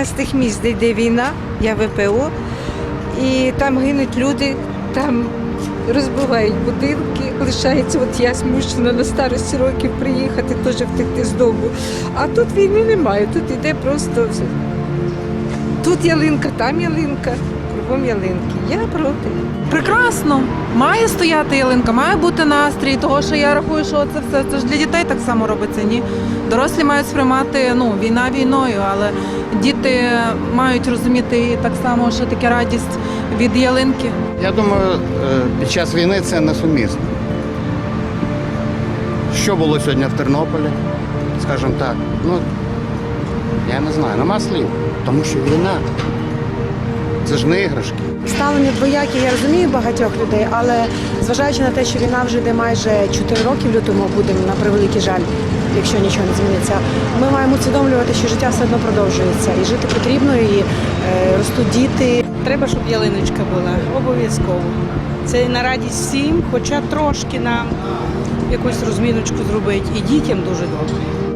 Я з тих місць, де йде війна, я ВПО, і там гинуть люди, там розбивають будинки, лишається, от я змушена на старості років приїхати, теж втекти з дому. А тут війни немає, тут йде просто. Тут ялинка, там ялинка, кругом ялинки. Я проти. Прекрасно. Має стояти ялинка, має бути настрій, того що я рахую, що це все це ж для дітей так само робиться. Ні, дорослі мають сприймати ну війна війною, але діти мають розуміти так само, що таке радість від ялинки. Я думаю, е, під час війни це несумісно. Що було сьогодні в Тернополі, скажімо так, ну я не знаю, нема слів. Тому що війна це ж не іграшки. Ставлення двоякі, я розумію багатьох людей, але зважаючи на те, що війна вже йде майже 4 роки в лютому, будемо на превеликий жаль, якщо нічого не зміниться. Ми маємо усвідомлювати, що життя все одно продовжується, і жити потрібно, і е, ростуть діти. Треба, щоб ялиночка була обов'язково. Це на радість всім, хоча трошки нам якусь розміночку зробити і дітям дуже добре.